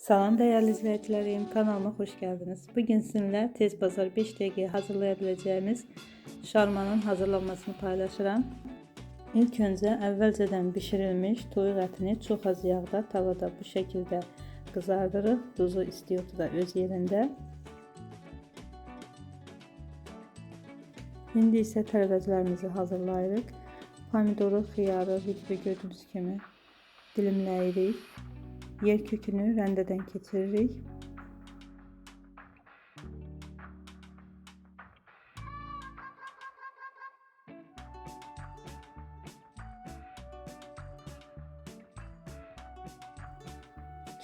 Salam değerli izleyicilerim, kanalıma hoş geldiniz. Bugün sizinle tez pazar 5 dakikaya hazırlayabileceğimiz şarmanın hazırlanmasını paylaşıram. İlk önce əvvəlcədən bişirilmiş toyuq ətini çox az yağda tavada bu şəkildə qızardırıq. Duzu istiyotu da öz yerində. İndi isə tərəvəzlərimizi hazırlayırıq. Pomidoru, xiyarı videoda gördüyünüz kimi dilimləyirik. Yer kökünü rendeden keçiririk.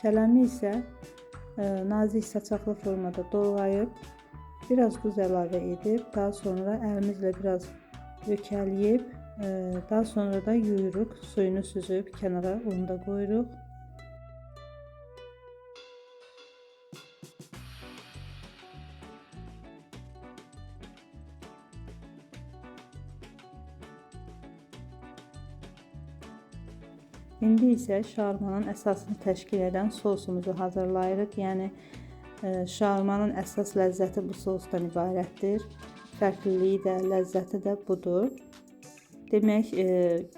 Kələmi isə e, nazik saçaqlı formada doğrayıb biraz duz əlavə edib, daha sonra əlimizlə biraz ökələyib, e, daha sonra da yuyuruq, suyunu süzüb kənara onu da qoyuruq. İndi isə şarmanın əsasını təşkil edən sosumuzu hazırlayırıq. Yəni e, şarmanın əsas ləzzəti bu sosdan ibarətdir. Fərqliliyi də, ləzzəti də budur. Demək, e,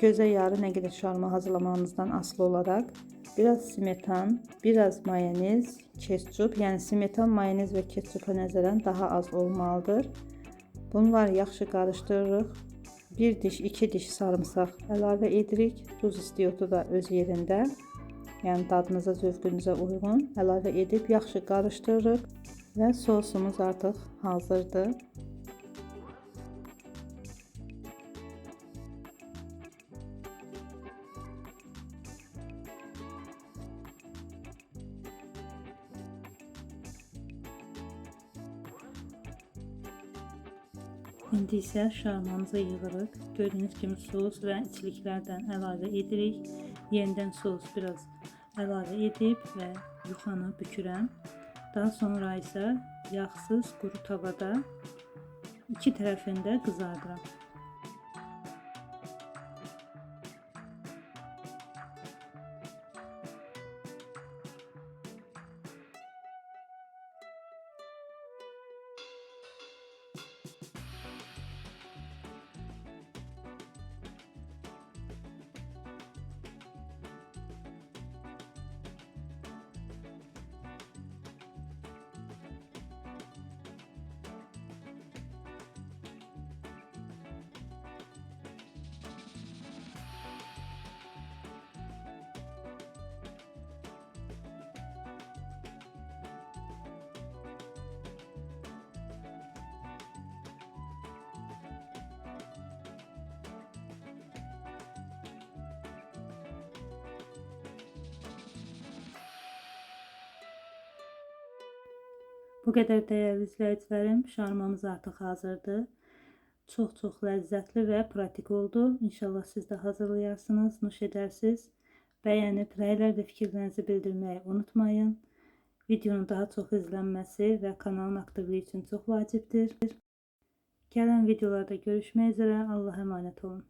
gözə yarı nə qədər şarma hazırlamağınızdan asılı olaraq biraz smetan, biraz mayonez, ketçup, yəni smetan, mayonez və ketçupa nəzərən daha az olmalıdır. Bunları yaxşı qarışdırırıq. Bir diş, iki diş sarımsaq əlavə edirik. Duz istiyotu da öz yerində. Yəni dadınıza, zövqünüzə uyğun əlavə edib yaxşı qarışdırırıq və sosumuz artıq hazırdır. İndi isə şarmamızı yığırıq. Gördüyünüz kimi sos və içliklərdən əlavə edirik. Yenidən sos biraz əlavə edib və yuxanı bükürəm. Daha sonra isə yağsız quru tavada iki tərəfində qızardıram. Bu qədər dəyərli izləyicilərim, şarmamız artıq hazırdır. Çox-çox ləzzətli və pratik oldu. İnşallah siz də hazırlayarsınız, nuş edərsiniz. Bəyənib, rəylərdə fikirlərinizi bildirməyi unutmayın. Videonun daha çox izlənməsi və kanalın aktivliyi üçün çox vacibdir. Gələn videolarda görüşmək üzrə. Allah əmanət olun.